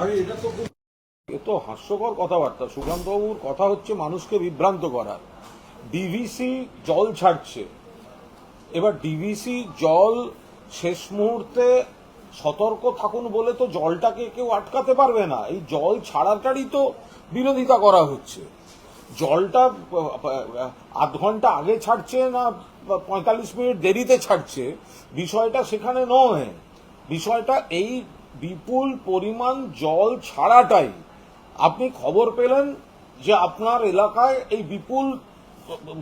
আরে এটা তো এ তো হাস্যকর কথাবার্তা। সুকান্তবাবুর কথা হচ্ছে মানুষকে বিভ্রান্ত করা ডিভিসি জল ছাড়ছে। এবার ডিভিসি জল শেষ মুহূর্তে সতর্ক থাকুন বলে তো জলটাকে কেউ আটকাতে পারবে না। এই জল ছাড়াটারই তো বিরোধিতা করা হচ্ছে। জলটা আধ ঘণ্টা আগে ছাড়ছে না পঁয়তাল্লিশ মিনিট দেরিতে ছাড়ছে? বিষয়টা সেখানে নয়। বিষয়টা এই বিপুল পরিমাণ জল ছাড়াটাই আপনি খবর পেলেন যে আপনার এলাকায় এই বিপুল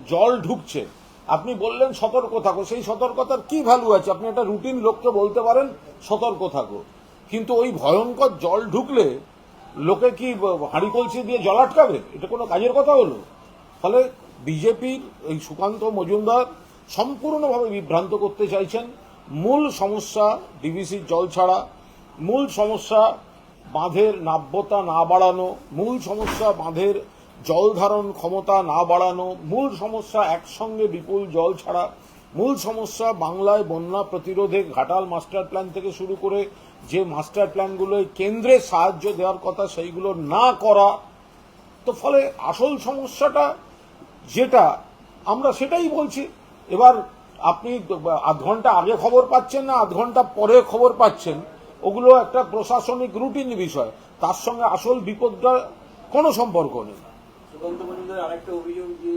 জল ঢুকছে। আপনি বললেন সতর্ক থাকো। সেই সতর্কতার কি ভ্যালু আছে? আপনি একটা রুটিন লোককে বলতে পারেন, সতর্ক থাকো। কিন্তু ওই ভয়ঙ্কর জল ঢুকলে লোকে কি হাঁড়ি কলসি দিয়ে জল আটকাবে? এটা কোনো কাজের কথা হলো? ফলে বিজেপির এই সুকান্ত মজুমদার সম্পূর্ণভাবে বিভ্রান্ত করতে চাইছেন। মূল সমস্যা ডিভিসির জল ছাড়া। মূল সমস্যা বাঁধের নাব্যতা না বাড়ানো, মূল সমস্যা বাঁধের জল ধারণ ক্ষমতা না বাড়ানো, মূল সমস্যা একসঙ্গে বিপুল জল ছাড়া, মূল সমস্যা বাংলায় বন্যা প্রতিরোধে ঘাটাল মাস্টার প্ল্যান থেকে শুরু করে যে মাস্টার প্ল্যানগুলো কেন্দ্রে সাহায্য দেওয়ার কথা সেইগুলো না করা, তো ফলে আসল সমস্যাটা যেটা, আমরা সেটাই বলছি। এবার আপনি আধ ঘণ্টা আগে খবর পাচ্ছেন না, আধ ঘণ্টা পরে খবর পাচ্ছেন। ওগুলো একটা প্রশাসনিক রুটিন বিষয়। তার সঙ্গে আসল বিপদটা কোনো সম্পর্ক নেই। সুকান্ত মজুমদার আরেকটা অভিযোগ যে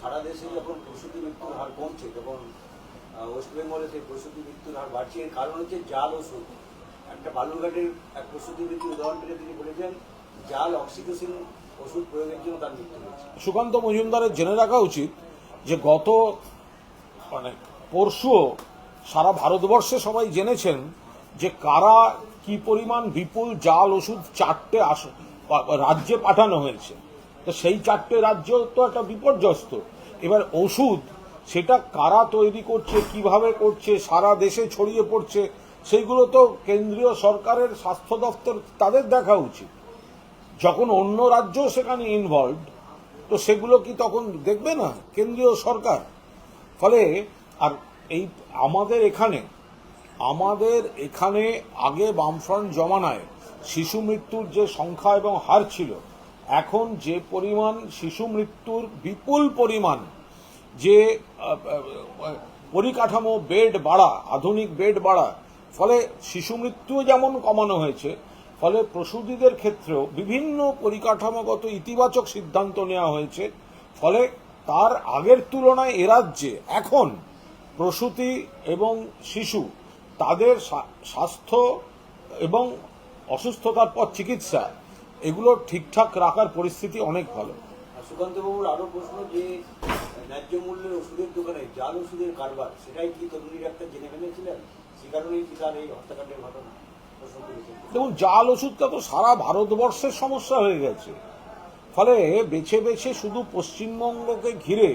সারা দেশে যখন প্রসূতি মৃত্যুর হার কমছে তখন ওয়েস্ট বেঙ্গলে সেই প্রসূতি মৃত্যুর হার বাড়ছে। এর কারণ হচ্ছে জাল ওষুধ একটা বালুরঘাটের এক প্রসূতি মৃত্যুর উদাহরণ পেলে তিনি বলেছেন জাল অক্সিটোসিন ওষুধ প্রয়োগের জন্য তার মৃত্যু হয়েছে। সুকান্ত মজুমদারের জেনে রাখা উচিত যে গত মানে পরশুও সারা ভারতবর্ষে সবাই জেনেছেন যে কারা কি পরিমাণ বিপুল জাল ওষুধ চারটে আস- রাজ্যে পাঠানো হয়েছে। তো সেই চারটে রাজ্য তো একটা বিপর্যস্ত। এবার ওষুধ, সেটা কারা তৈরি করছে, কীভাবে করছে, সারা দেশে ছড়িয়ে পড়ছে সেইগুলো তো কেন্দ্রীয় সরকারের স্বাস্থ্য দপ্তর, তাদের দেখা উচিত। যখন অন্য রাজ্য সেখানে ইনভলভ তো সেগুলো কি তখন দেখবে না? কেন্দ্রীয় সরকার। ফলে, আর এই, আমাদের এখানে আমাদের এখানে আগে বামফ্রন্ট জমানায় শিশু মৃত্যুর যে সংখ্যা এবং হার ছিল, এখন যে পরিমাণ শিশু মৃত্যুর বিপুল পরিমাণ যে পরিকাঠামো বেড বাড়া, আধুনিক বেড বাড়া, ফলে শিশু মৃত্যুও যেমন কমানো হয়েছে, ফলে প্রসূতিদের ক্ষেত্রেও বিভিন্ন পরিকাঠামোগত ইতিবাচক সিদ্ধান্ত নেওয়া হয়েছে, ফলে তার আগের তুলনায় এ রাজ্যে এখন প্রসূতি এবং শিশু তাদের স্বাস্থ্য এবং অসুস্থতার পর চিকিৎসা এগুলো ঠিকঠাক রাখার পরিস্থিতি অনেক ভালো। আর সুকান্ত বাবুর আরও প্রশ্ন যে ন্যায্য মূল্যের ওষুধের দোকানে জাল ওষুধের কারবার সেটাই কি তরুণী ডাক্তার জেনে ফেলেছিলেন? সে কারণেই কি তার এই হত্যাকাণ্ডের ঘটনা? দেখুন জাল ওষুধটা তো সারা ভারতবর্ষের সমস্যা হয়ে গেছে। ফলে বেছে বেছে শুধু পশ্চিমবঙ্গকে ঘিরে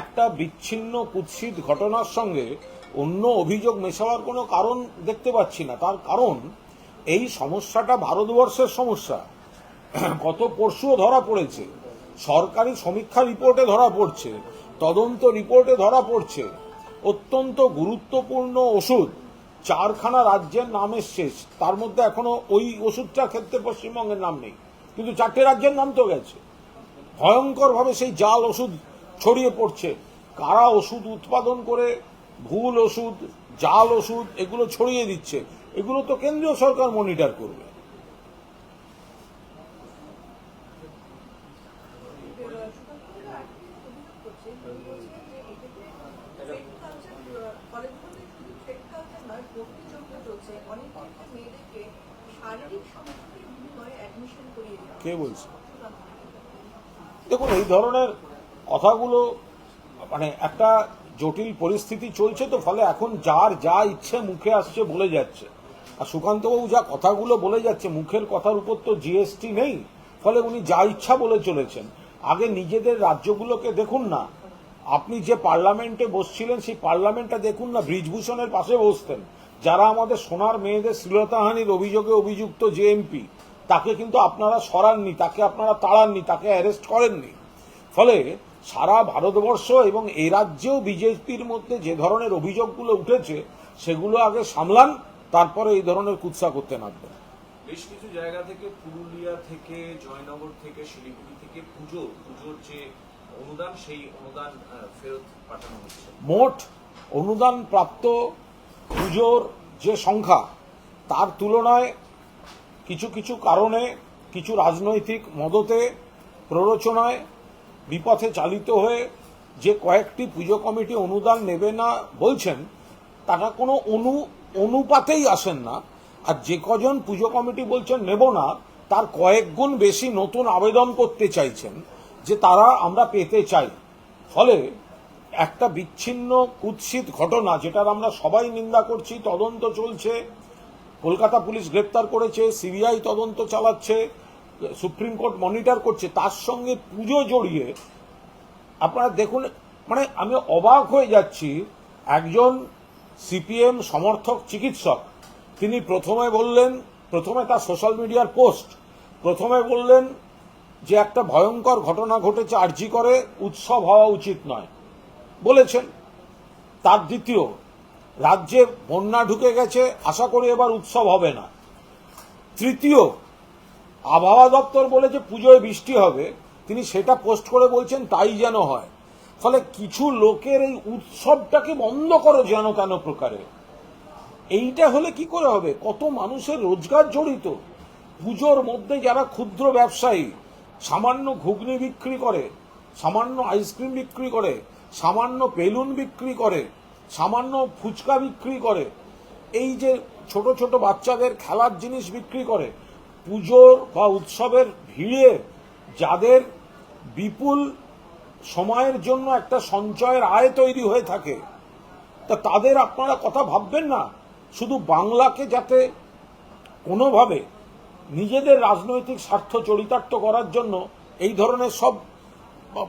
একটা বিচ্ছিন্ন কুৎসিত ঘটনার সঙ্গে অন্য অভিযোগ মেশাবার কোনো কারণ দেখতে পাচ্ছি না। তার কারণ, এই সমস্যাটা ভারতবর্ষের সমস্যা। গত পরশুও ধরা পড়েছে। সরকারি সমীক্ষা রিপোর্টে ধরা পড়ছে। তদন্ত রিপোর্টে ধরা পড়ছে। অত্যন্ত গুরুত্বপূর্ণ ওষুধ চারখানা রাজ্যের নাম এসছে। তার মধ্যে এখনও ওই ওষুধটার ক্ষেত্রে পশ্চিমবঙ্গের নাম নেই। কিন্তু চারটে রাজ্যের নাম তো গেছে। ভয়ঙ্করভাবে সেই জাল ওষুধ ছড়িয়ে পড়ছে। কারা ওষুধ উৎপাদন করে ভুল ওষুধ, জাল ওষুধ, এগুলো ছড়িয়ে দিচ্ছে। এগুলো তো কেন্দ্রীয় সরকার মনিটর করবে। কে বলছে? দেখুন, এই ধরনের কথাগুলো মানে একটা জটিল পরিস্থিতি চলছে তো ফলে এখন যার যা ইচ্ছে মুখে আসছে বলে যাচ্ছে। আর সুকান্তবাবু যা কথাগুলো বলে যাচ্ছে, মুখের কথার উপর তো জিএসটি নেই। ফলে উনি যা ইচ্ছা বলে চলেছেন। আগে নিজেদের রাজ্যগুলোকে দেখুন না। আপনি যে পার্লামেন্টে বসছিলেন, সেই পার্লামেন্টটা দেখুন না, ব্রিজভূষণের পাশে বসতেন। যারা আমাদের সোনার মেয়েদের শ্লীলতাহানির অভিযোগে অভিযুক্ত যে এমপি তাকে কিন্তু আপনারা সরাননি, তাকে আপনারা তাড়াননি, তাকে অ্যারেস্ট করেননি। ফলে সারা ভারতবর্ষ এবং এই রাজ্যেও বিজেপির মধ্যে যে ধরনের অভিযোগগুলো উঠেছে সেগুলো আগে সামলান তারপরে এই ধরনের কুৎসা করতে নামবেন। বেশ কিছু জায়গা থেকে পুরুলিয়া থেকে জয়নগর থেকে শিলিগুড়ি থেকে পুজো পুজোর যে অনুদান সেই অনুদান ফেরত পাঠানো হচ্ছে। মোট অনুদান প্রাপ্ত পুজোর যে সংখ্যা তার তুলনায় কিছু কিছু কারণে কিছু রাজনৈতিক মদতে প্ররোচনায় বিপথে চালিত হয়ে যে কয়েকটি পুজো কমিটি অনুদান নেবে না বলছেন, তারা কোনো অনু, অনুপাতেই আসেন না। আর যে কজন পুজো কমিটি বলছেন, নেব না তার কয়েক গুণ বেশি নতুন আবেদন করতে চাইছেন, যে তারা আমরা পেতে চাই। ফলে একটা বিচ্ছিন্ন, কুৎসিত ঘটনা, যেটার আমরা সবাই নিন্দা করছি, তদন্ত চলছে। কলকাতা পুলিশ গ্রেপ্তার করেছে, সিবিআই তদন্ত চালাচ্ছে সুপ্রিম কোর্ট মনিটর করছে, তার সঙ্গে পুজো জড়িয়ে আপনারা দেখুন মানে আমি অবাক হয়ে যাচ্ছি, একজন সিপিএম সমর্থক চিকিৎসক, তিনি প্রথমে বললেন, প্রথমে তার সোশ্যাল মিডিয়ার পোস্ট, প্রথমে বললেন যে একটা ভয়ঙ্কর ঘটনা ঘটেছে, আর্জি করে, উৎসব হওয়া উচিত নয়। বলেছেন। তার দ্বিতীয়, রাজ্যে বন্যা ঢুকে গেছে, আশা করি এবার উৎসব হবে না। তৃতীয় আবহাওয়া দপ্তর বলেছে পুজোয় বৃষ্টি হবে, তিনি সেটা পোস্ট করে বলছেন তাই যেন হয়। ফলে কিছু লোকের এই উৎসবটাকে বন্ধ করো যেন কেন প্রকারে। এইটা হলে কি করে হবে? কত মানুষের রোজগার জড়িত। পুজোর মধ্যে যারা ক্ষুদ্র ব্যবসায়ী, সামান্য ঘুগনি বিক্রি করে, সামান্য আইসক্রিম বিক্রি করে, সামান্য বেলুন বিক্রি করে, সামান্য ফুচকা বিক্রি করে, এই যে ছোট ছোট বাচ্চাদের খেলার জিনিস বিক্রি করে পুজোর বা উৎসবের ভিড়ে যাদের বিপুল সময়ের জন্য একটা সঞ্চয়ের আয় তৈরি হয়ে থাকে, তা তাদের আপনারা কথা ভাববেন না। শুধু বাংলাকে যাতে কোনোভাবে নিজেদের রাজনৈতিক স্বার্থ চরিতার্থ করার জন্য এই ধরনের সব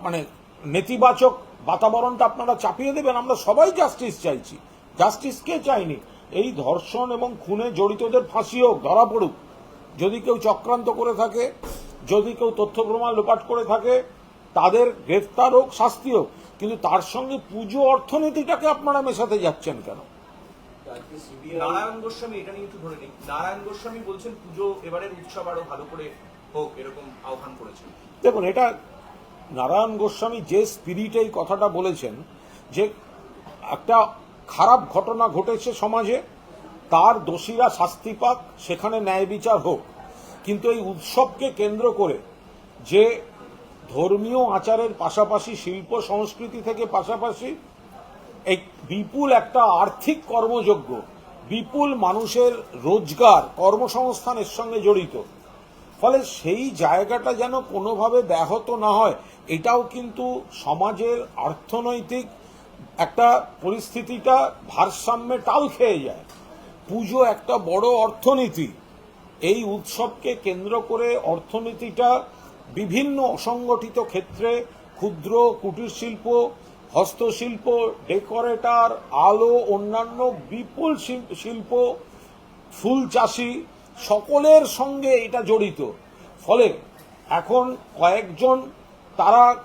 মানে নেতিবাচক বাতাবরণটা আপনারা চাপিয়ে দেবেন, আমরা সবাই জাস্টিস চাইছি। জাস্টিস কে চাইনি? এই ধর্ষণ এবং খুনে জড়িতদের ফাঁসি হোক, ধরা পড়ুক। যদি কেউ চক্রান্ত করে থাকে যদি কেউ তথ্য প্রমাণ লোপাট করে থাকে তাদের গ্রেফতার হোক শাস্তি হোক কিন্তু তার সঙ্গে পুজো অর্থনীতিটাকে আপনারা মেশাতে যাচ্ছেন কেন? নারায়ণ গোস্বামী এটা নিয়ে একটু ধরে নিই। নারায়ণ গোস্বামী বলছেন পুজো এবারের উৎসব আরও ভালো করে হোক এরকম আহ্বান করেছেন। দেখুন এটা নারায়ণ গোস্বামী যে স্পিরিটে এই কথাটা বলেছেন যে একটা খারাপ ঘটনা ঘটেছে সমাজে তার দোষীরা শাস্তি পাক, সেখানে ন্যায় বিচার হোক। কিন্তু এই উৎসবকে কেন্দ্র করে যে ধর্মীয় আচারের পাশাপাশি শিল্প সংস্কৃতি থেকে পাশাপাশি এই বিপুল একটা আর্থিক কর্মযোগ্য বিপুল মানুষের রোজগার কর্মসংস্থানের সঙ্গে জড়িত। ফলে সেই জায়গাটা যেন কোনোভাবে ব্যাহত না হয়, এটাও কিন্তু সমাজের অর্থনৈতিক একটা পরিস্থিতিটা ভারসাম্যে টাল খেয়ে যায়। পুজো একটা বড় অর্থনীতি। এই উৎসবকে কেন্দ্র করে অর্থনীতিটা বিভিন্ন অসংগঠিত ক্ষেত্রে ক্ষুদ্র কুটির শিল্প হস্তশিল্প, ডেকোরেটার, আলো, অন্যান্য বিপুল শিল- শিল্প, ফুল চাষি সকলের সঙ্গে এটা জড়িত। ফলে এখন কয়েকজন তারা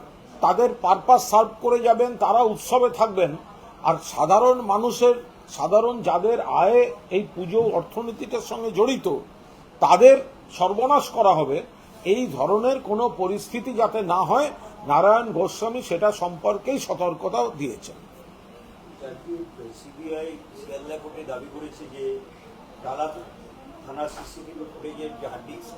তাদের পারপাস সার্ভ করে যাবেন, তারা উৎসবে থাকবেন। আর সাধারণ মানুষের সাধারণ যাদের আয়ে এই পুজো অর্থনীতিটার সঙ্গে জড়িত, তাদের সর্বনাশ করা হবে। এই ধরনের কোনো পরিস্থিতি যাতে না হয়, নারায়ণ গোস্বামী সেটা সম্পর্কেই সতর্কতা দিয়েছেন। সিবিআই দাবি করেছে যে থানার সিসিটিভি ফুটেজের যে হার্ড ডিস্ক,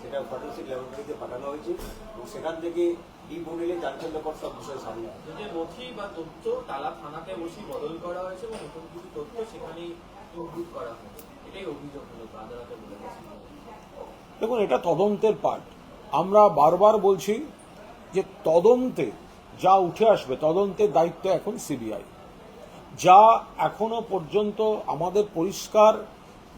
সেটা ফরেন্সিক ল্যাবরেটরিতে পাঠানো হয়েছে। এবং সেখান থেকে চাঞ্চল্যকর সব বিষয় সামনে যে নথি বা তথ্য টালা থানাতে বসেই বদল করা হয়েছে এবং নতুন কিছু তথ্য সেখানেই করা হয়েছে। এটাই অভিযোগ হলো আদালতে বলে গেছে। দেখুন এটা তদন্তের পার্ট। আমরা বারবার বলছি যে তদন্তে যা উঠে আসবে তদন্তের দায়িত্ব এখন সিবিআই। যা এখনও পর্যন্ত আমাদের পরিষ্কার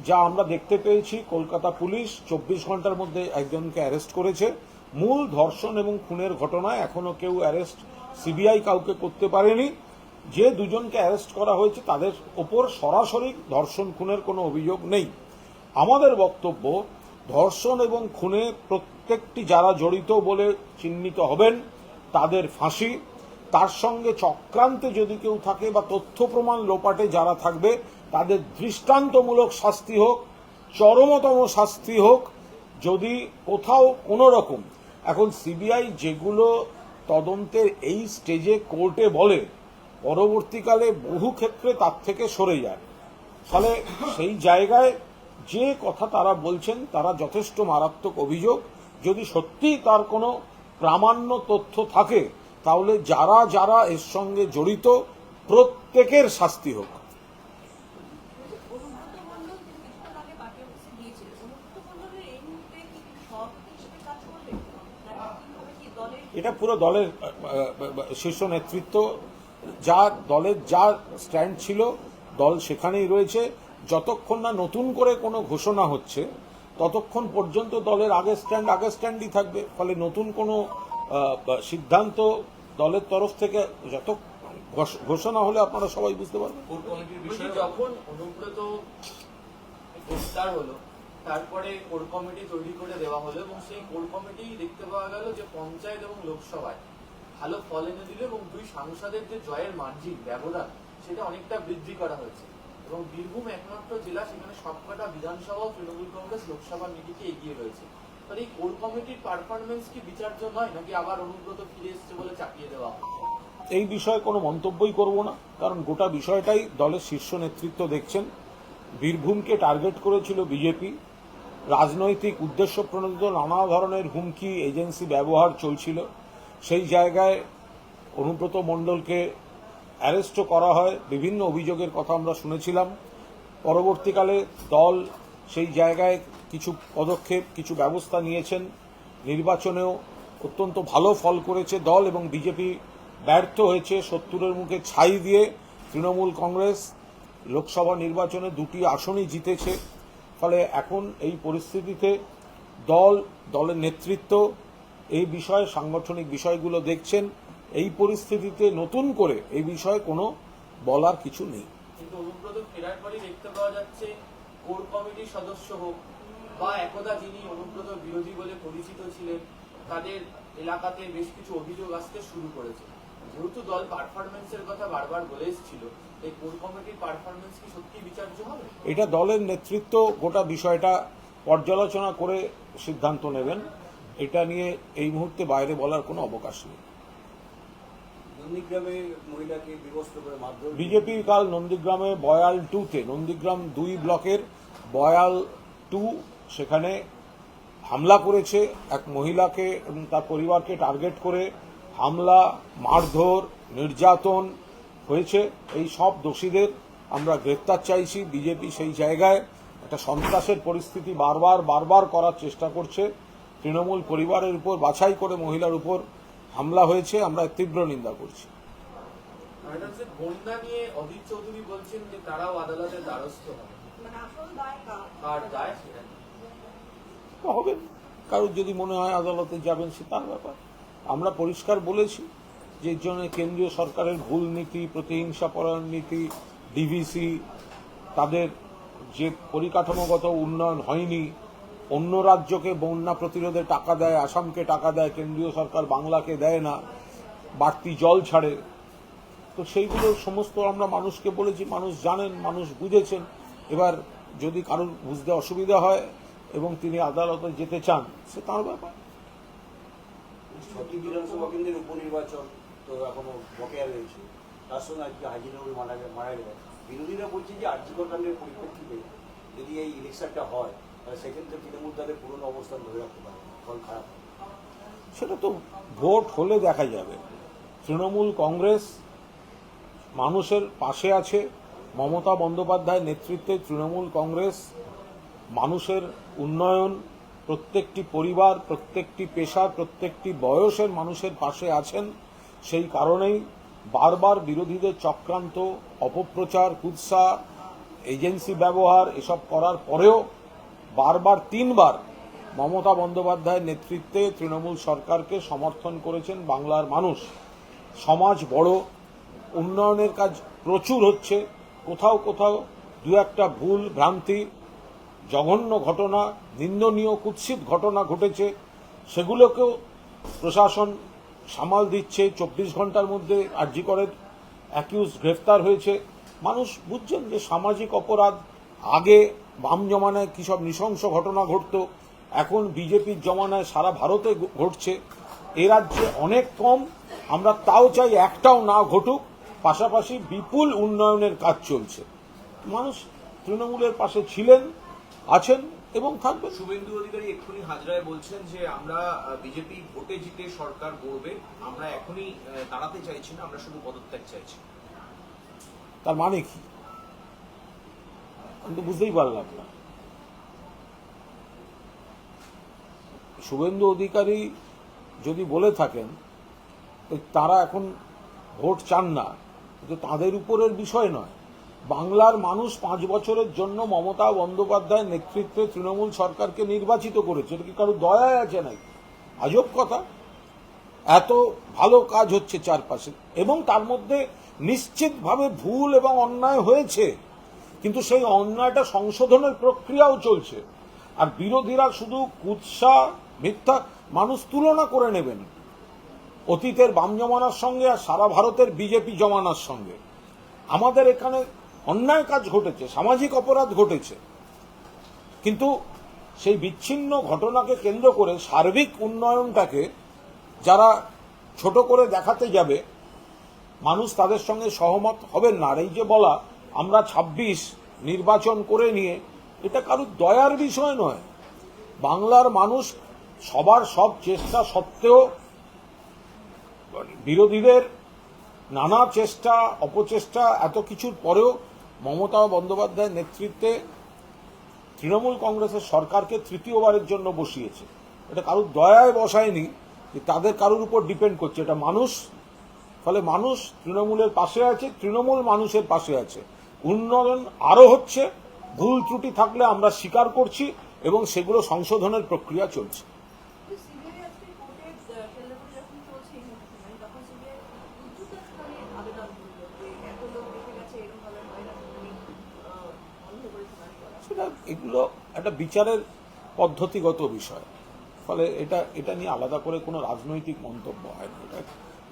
যা আমরা দেখতে পেয়েছি কলকাতা পুলিশ চব্বিশ ঘণ্টার মধ্যে একজনকে অ্যারেস্ট করেছে। মূল ধর্ষণ এবং খুনের ঘটনায় এখনও কেউ অ্যারেস্ট সিবিআই কাউকে করতে পারেনি। যে দুজনকে অ্যারেস্ট করা হয়েছে, তাদের ওপর সরাসরি ধর্ষণ, খুনের কোনো অভিযোগ নেই। আমাদের বক্তব্য, ধর্ষণ এবং খুনে প্রত্যেকটি যারা জড়িত বলে চিহ্নিত হবেন, তাদের ফাঁসি। তার সঙ্গে চক্রান্তে যদি কেউ থাকে বা তথ্য প্রমাণ লোপাটে যারা থাকবে, তাদের দৃষ্টান্তমূলক শাস্তি হোক, চরমতম শাস্তি হোক। যদি কোথাও কোনো রকম এখন সিবিআই যেগুলো তদন্তের এই স্টেজে কোর্টে বলে, পরবর্তীকালে বহু ক্ষেত্রে তার থেকে সরে যায়। ফলে সেই জায়গায় যে কথা তারা বলছেন, তারা যথেষ্ট মারাত্মক অভিযোগ। যদি সত্যি তার কোনো প্রামাণ্য তথ্য থাকে, তাহলে যারা যারা এর সঙ্গে জড়িত, প্রত্যেকের শাস্তি হোক অনুব্রত মণ্ডল তিনি কিছুক্ষণ আগে পার্টি অফিসে গিয়েছিলেন অনুব্রত মণ্ডলের এই মুহূর্তে কি সভাপতি হিসেবে কাজ করবে নাকি কীভাবে কি দলের এটা পুরো দলের শীর্ষ নেতৃত্ব, যা দলের যা স্ট্যান্ড ছিল, দল সেখানেই রয়েছে। যতক্ষণ না নতুন করে কোনো ঘোষণা হচ্ছে, ততক্ষণ পর্যন্ত দলের আগের স্ট্যান্ড আগের স্ট্যান্ডই থাকবে। ফলে নতুন কোনো সিদ্ধান্ত দলের তরফ থেকে যত ঘোষ- ঘোষণা হলে আপনারা সবাই বুঝতে পারবেন। যখন অনুব্রত হলো তারপরে কোর কমিটি তৈরি করে দেওয়া হলো এবং সেই কোর কমিটি দেখতে পাওয়া গেল যে পঞ্চায়েত এবং লোকসভায় ভালো ফল এনে দিল এবং দুই সাংসদের যে জয়ের মার্জিন, ব্যবধান, সেটা অনেকটা বৃদ্ধি করা হয়েছে। এবং বীরভূম একমাত্র জেলা, সেখানে সবকটা বিধানসভা তৃণমূল কংগ্রেস লোকসভা নীতিকে এগিয়ে রয়েছে। তাহলে এই কোর কমিটির পারফরমেন্স কি বিচার্য নয়, নাকি আবার অনুব্রত ফিরে এসছে বলে চাপিয়ে দেওয়া এই বিষয়ে কোনো মন্তব্যই করব না, কারণ গোটা বিষয়টাই দলের শীর্ষ নেতৃত্ব দেখছেন। বীরভূমকে টার্গেট করেছিল বিজেপি রাজনৈতিক উদ্দেশ্য প্রণোদিত নানা ধরনের হুমকি এজেন্সি ব্যবহার চলছিল। সেই জায়গায় অনুব্রত মণ্ডলকে অ্যারেস্টও করা হয়। বিভিন্ন অভিযোগের কথা আমরা শুনেছিলাম। পরবর্তীকালে দল সেই জায়গায় কিছু পদক্ষেপ, কিছু ব্যবস্থা নিয়েছেন। নির্বাচনেও অত্যন্ত ভালো ফল করেছে দল এবং বিজেপি ব্যর্থ হয়েছে। সত্তরের মুখে ছাই দিয়ে তৃণমূল কংগ্রেস লোকসভা নির্বাচনে দুটি আসনই জিতেছে। ফলে এখন এই পরিস্থিতিতে দল, দলের নেতৃত্ব এই বিষয়ে সাংগঠনিক বিষয়গুলো দেখছেন। এই পরিস্থিতিতে নতুন করে এই বিষয়ে কোনো বলার কিছু নেই। কিন্তু দেখতে পাওয়া যাচ্ছে, কোর সদস্য হোক বা একদা যিনি বিরোধী বলে পরিচিত ছিলেন, তাদের এলাকাতে বেশ কিছু অভিযোগ আসতে শুরু করেছে। যেহেতু দল পারফরমেন্সের কথা বারবার বলে এসেছিল এটা দলের নেতৃত্ব গোটা বিষয়টা পর্যালোচনা করে সিদ্ধান্ত নেবেন। এটা নিয়ে এই মুহূর্তে বাইরে বলার কোনো অবকাশ নেই। নন্দীগ্রামে মহিলাকে বিবস্ত্র করে মারধর বিজেপি কাল নন্দীগ্রামে বয়াল টুতে নন্দীগ্রাম দুই ব্লকের বয়াল টু সেখানে হামলা করেছে। এক মহিলাকে এবং তার পরিবারকে টার্গেট করে হামলা মারধর নির্যাতন হয়েছে। এই সব দোষীদের আমরা গ্রেপ্তার চাইছি। বিজেপি সেই জায়গায় একটা সন্ত্রাসের পরিস্থিতি বারবার বারবার করার চেষ্টা করছে। তৃণমূল পরিবারের উপর বাছাই করে মহিলার উপর হামলা হয়েছে। আমরা তীব্র নিন্দা করছি। হবে। কারোর যদি মনে হয় আদালতে যাবেন সে তার ব্যাপার। আমরা পরিষ্কার বলেছি। যে জন্য কেন্দ্রীয় সরকারের ভুল নীতি, প্রতিহিংসা পরায়ণ নীতি ডিভিসি তাদের যে পরিকাঠামোগত উন্নয়ন হয়নি, অন্য রাজ্যকে বন্যা প্রতিরোধে টাকা দেয়, আসামকে টাকা দেয়, কেন্দ্রীয় সরকার বাংলাকে দেয় না, বাড়তি জল ছাড়ে, তো সেইগুলো সমস্ত আমরা মানুষকে বলেছি, মানুষ জানেন, মানুষ বুঝেছেন। এবার যদি কারোর বুঝতে অসুবিধা হয় এবং তিনি আদালতে যেতে চান, সে তার ব্যাপার। বিধানসভা কেন্দ্রের উপনির্বাচন তো এখনও বকেয়া রয়েছে। তার সঙ্গে আজকে মারা মারা বিরোধীরা যে কাণ্ডের পরিপ্রেক্ষিতে যদি এই ইলেকশনটা হয়, তাহলে সেক্ষেত্রে তৃণমূল তাদের পুরনো অবস্থান ধরে রাখতে ফল খারাপ সেটা তো ভোট হলে দেখা যাবে। তৃণমূল কংগ্রেস মানুষের পাশে আছে। মমতা বন্দ্যোপাধ্যায়ের নেতৃত্বে তৃণমূল কংগ্রেস, মানুষের উন্নয়ন, প্রত্যেকটি পরিবার, প্রত্যেকটি পেশা, প্রত্যেকটি বয়সের মানুষের পাশে আছেন। সেই কারণেই বারবার বিরোধীদের চক্রান্ত, অপপ্রচার, কুৎসা, এজেন্সি ব্যবহার এসব করার পরেও বারবার তিনবার মমতা বন্দ্যোপাধ্যায়ের নেতৃত্বে তৃণমূল সরকারকে সমর্থন করেছেন বাংলার মানুষ। সমাজ বড়, উন্নয়নের কাজ প্রচুর হচ্ছে, কোথাও কোথাও দু একটা ভুল ভ্রান্তি, জঘন্য ঘটনা, নিন্দনীয় কুৎসিত ঘটনা ঘটেছে, সেগুলোকেও প্রশাসন সামাল দিচ্ছে, চব্বিশ ঘণ্টার মধ্যে আরজিকরের অ্যাকিউজ গ্রেফতার হয়েছে। মানুষ বুঝছেন যে সামাজিক অপরাধ, আগে বাম জমানায় কী সব নৃশংস ঘটনা ঘটত, এখন বিজেপির জমানায় সারা ভারতে ঘটছে। এ রাজ্যে অনেক কম, আমরা তাও চাই একটাও না ঘটুক, পাশাপাশি বিপুল উন্নয়নের কাজ চলছে। মানুষ তৃণমূলের পাশে ছিলেন, আছেন এবং থাকবেন শুভেন্দু অধিকারী এক্ষুনি হাজরায় বলছেন যে আমরা বিজেপি ভোটে জিতে সরকার গড়বে। আমরা এখনই দাঁড়াতে চাইছি না আমরা শুধু পদত্যাগ চাইছি। তার মানে কি? আমি তো বুঝতেই পারলাম না। শুভেন্দু অধিকারী যদি বলে থাকেন তারা এখন ভোট চান না। কিন্তু তাদের উপরের বিষয় নয়। বাংলার মানুষ পাঁচ বছরের জন্য মমতা বন্দ্যোপাধ্যায়ের নেতৃত্বে তৃণমূল সরকারকে নির্বাচিত করেছে। এটা কি কারও দয়ায় আছে নাকি? আজব কথা। এত ভালো কাজ হচ্ছে চারপাশে। এবং তার মধ্যে নিশ্চিতভাবে ভুল এবং অন্যায় হয়েছে। কিন্তু সেই অন্যায়টা সংশোধনের প্রক্রিয়াও চলছে। আর বিরোধীরা শুধু কুৎসা, মিথ্যা মানুষ তুলনা করে নেবেন। অতীতের বাম জমানার সঙ্গে আর সারা ভারতের বিজেপি জমানার সঙ্গে। আমাদের এখানে অন্যায় কাজ ঘটেছে, সামাজিক অপরাধ ঘটেছে। কিন্তু সেই বিচ্ছিন্ন ঘটনাকে কেন্দ্র করে সার্বিক উন্নয়নটাকে যারা ছোট করে দেখাতে যাবে, মানুষ তাদের সঙ্গে সহমত হবেন না। এই যে বলা, আমরা ২৬ নির্বাচন করে নিয়ে, এটা কারুর দয়ার বিষয় নয়। বাংলার মানুষ সবার সব চেষ্টা সত্ত্বেও বিরোধীদের নানা চেষ্টা, অপচেষ্টা, এত কিছুর পরেও মমতা বন্দ্যোপাধ্যায়ের নেতৃত্বে তৃণমূল কংগ্রেসের সরকারকে তৃতীয়বারের জন্য বসিয়েছে। এটা কারুর দয়ায় বসায়নি যে তাদের কারুর উপর ডিপেন্ড করছে। এটা মানুষ, ফলে মানুষ তৃণমূলের পাশে আছে, তৃণমূল মানুষের পাশে আছে। উন্নয়ন আরও হচ্ছে, ভুল ত্রুটি থাকলে আমরা স্বীকার করছি এবং সেগুলো সংশোধনের প্রক্রিয়া চলছে সিবিআই আজকে কোর্টে কেন্দ্রপুরে যখন চলছে এই মুহূর্তে তখন সিবিআই উচ্চতর স্তরে আবেদন করল যে এত লোক দেখে গেছে এরকম ভাবে হয় না শুনানি আহ, বন্ধ করে শুনানি করা সেটা এগুলো একটা বিচারের পদ্ধতিগত বিষয়। ফলে এটা এটা নিয়ে আলাদা করে কোনো রাজনৈতিক মন্তব্য হয় না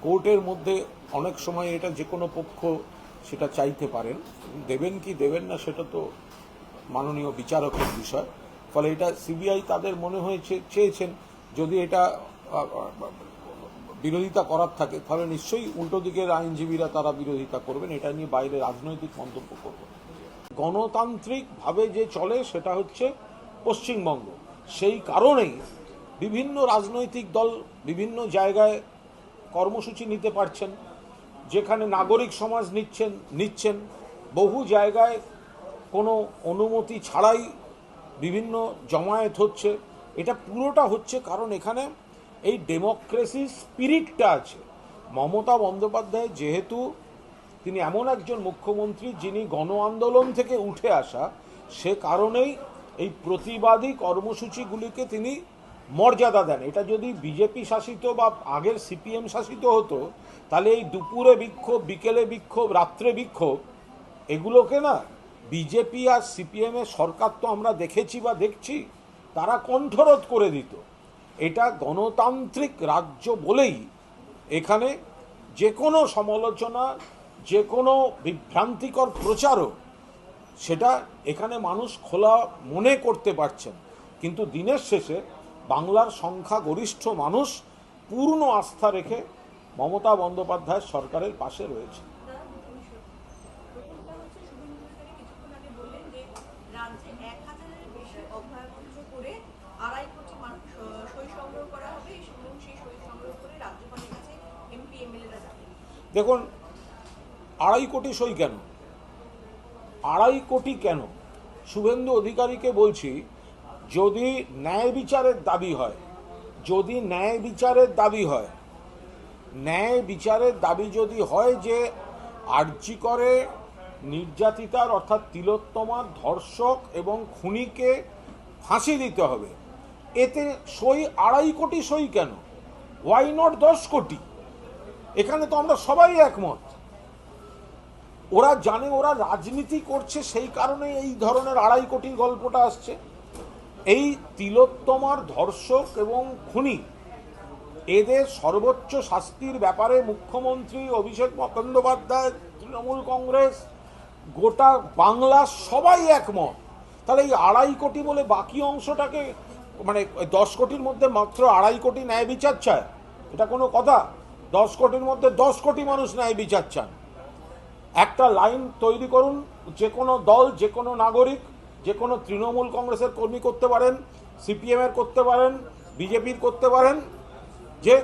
কোর্টের মধ্যে অনেক সময় এটা যে কোনো পক্ষ সেটা চাইতে পারেন। দেবেন কি দেবেন না সেটা তো মাননীয় বিচারকের বিষয়। ফলে এটা সিবিআই তাদের মনে হয়েছে চেয়েছেন যদি এটা বিরোধিতা করার থাকে, তাহলে নিশ্চয়ই উল্টো দিকের আইনজীবীরা তারা বিরোধিতা করবেন। এটা নিয়ে বাইরে রাজনৈতিক মন্তব্য করবেন। গণতান্ত্রিকভাবে যে চলে সেটা হচ্ছে পশ্চিমবঙ্গ। সেই কারণেই বিভিন্ন রাজনৈতিক দল বিভিন্ন জায়গায় কর্মসূচি নিতে পারছেন, যেখানে নাগরিক সমাজ নিচ্ছেন নিচ্ছেন। বহু জায়গায় কোনো অনুমতি ছাড়াই বিভিন্ন জমায়েত হচ্ছে। এটা পুরোটা হচ্ছে কারণ এখানে এই ডেমোক্রেসি স্পিরিটটা আছে। মমতা বন্দ্যোপাধ্যায় যেহেতু তিনি এমন একজন মুখ্যমন্ত্রী যিনি গণ আন্দোলন থেকে উঠে আসা, সে কারণেই এই প্রতিবাদী কর্মসূচিগুলিকে তিনি মর্যাদা দেন। এটা যদি বিজেপি শাসিত বা আগের সিপিএম শাসিত হতো, তাহলে এই দুপুরে বিক্ষোভ, বিকেলে বিক্ষোভ, রাত্রে বিক্ষোভ, এগুলোকে না বিজেপি আর সিপিএম এর সরকার তো আমরা দেখেছি বা দেখছি, তারা কণ্ঠরোধ করে দিত। এটা গণতান্ত্রিক রাজ্য বলেই এখানে যে কোনো সমালোচনা যে কোনো বিভ্রান্তিকর প্রচারও সেটা এখানে মানুষ খোলা মনে করতে পারছেন। কিন্তু দিনের শেষে বাংলার সংখ্যাগরিষ্ঠ মানুষ পূর্ণ আস্থা রেখে মমতা বন্দ্যোপাধ্যায় সরকারের পাশে রয়েছে। দেখুন আড়াই কোটি সই কেন? আড়াই কোটি কেন? শুভেন্দু অধিকারীকে বলছি, যদি ন্যায় বিচারের দাবি হয়, যদি ন্যায় বিচারের দাবি হয়, ন্যায় বিচারের দাবি যদি হয় যে আর্জি করে নির্যাতিতার অর্থাৎ তিলোত্তমার ধর্ষক এবং খুনিকে ফাঁসি দিতে হবে, এতে সই আড়াই কোটি সই কেন? ওয়াই নট দশ কোটি? এখানে তো আমরা সবাই একমত। ওরা জানে, ওরা রাজনীতি করছে, সেই কারণে এই ধরনের আড়াই কোটির গল্পটা আসছে। এই তিলোত্তমার ধর্ষক এবং খুনি, এদের সর্বোচ্চ শাস্তির ব্যাপারে মুখ্যমন্ত্রী অভিষেক বন্দ্যোপাধ্যায়, তৃণমূল কংগ্রেস, গোটা বাংলা সবাই একমত। তাহলে এই আড়াই কোটি বলে বাকি অংশটাকে মানে দশ কোটির মধ্যে মাত্র আড়াই কোটি ন্যায় বিচার চায়? এটা কোনো কথা? দশ কোটির মধ্যে দশ কোটি মানুষ ন্যায় বিচার চান। একটা লাইন তৈরি করুন, যে কোনো দল, যে কোনো নাগরিক, যে কোনো তৃণমূল কংগ্রেসের কর্মী করতে পারেন সিপিএমের করতে পারেন, বিজেপির করতে পারেন, যে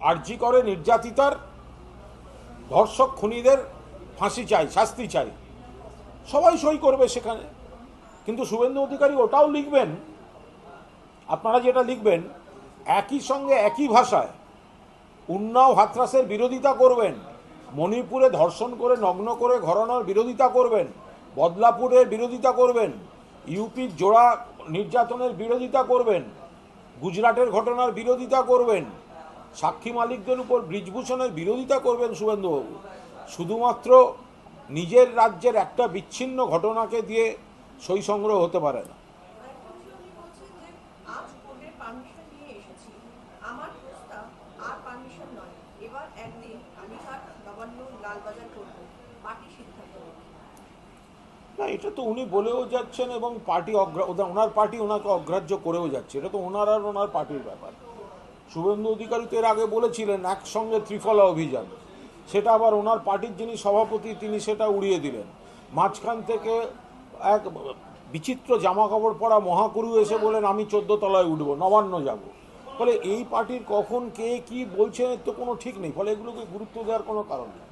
আর্জি করে নির্যাতিতার ধর্ষক খুনিদের ফাঁসি চাই, শাস্তি চাই। সবাই সই করবে সেখানে। কিন্তু শুভেন্দু অধিকারী ওটাও লিখবেন। আপনারা যেটা লিখবেন, একই সঙ্গে একই ভাষায়, উন্নাও হাতরাসের বিরোধিতা করবেন। মণিপুরে ধর্ষণ করে নগ্ন করে ঘরানোর বিরোধিতা করবেন বদলাপুরের বিরোধিতা করবেন, ইউপির জোড়া নির্যাতনের বিরোধিতা করবেন, গুজরাটের ঘটনার বিরোধিতা করবেন, সাক্ষী মালিকদের উপর ব্রিজভূষণের বিরোধিতা করবেন শুভেন্দুবাবু। শুধুমাত্র নিজের রাজ্যের একটা বিচ্ছিন্ন ঘটনাকে দিয়ে সই সংগ্রহ হতে পারে না আরেকটা বিষয় উনি বলছেন যে আজ কোর্টের পারমিশন নিয়ে এসেছি আমার প্রস্তাব আর পারমিশন নয় এবার একদিন আমি আর নবান্ন লালবাজার করব পার্টি সিদ্ধান্ত নেবে না এটা তো উনি বলেও যাচ্ছেন এবং পার্টি অগ্রা ওনার পার্টি ওনাকে অগ্রাহ্য করেও যাচ্ছে। এটা তো ওনার আর ওনার পার্টির ব্যাপার। শুভেন্দু অধিকারী তো এর আগে বলেছিলেন, একসঙ্গে ত্রিফলা অভিযান। সেটা আবার ওনার পার্টির যিনি সভাপতি, তিনি সেটা উড়িয়ে দিলেন। মাঝখান থেকে এক বিচিত্র জামা কাপড় পরা মহাকুরু এসে বলেন আমি চোদ্দ তলায় উঠবো, নবান্ন যাব। ফলে এই পার্টির কখন কে কি বলছেন এর তো কোনো ঠিক নেই। ফলে এগুলোকে গুরুত্ব দেওয়ার কোনো কারণ নেই।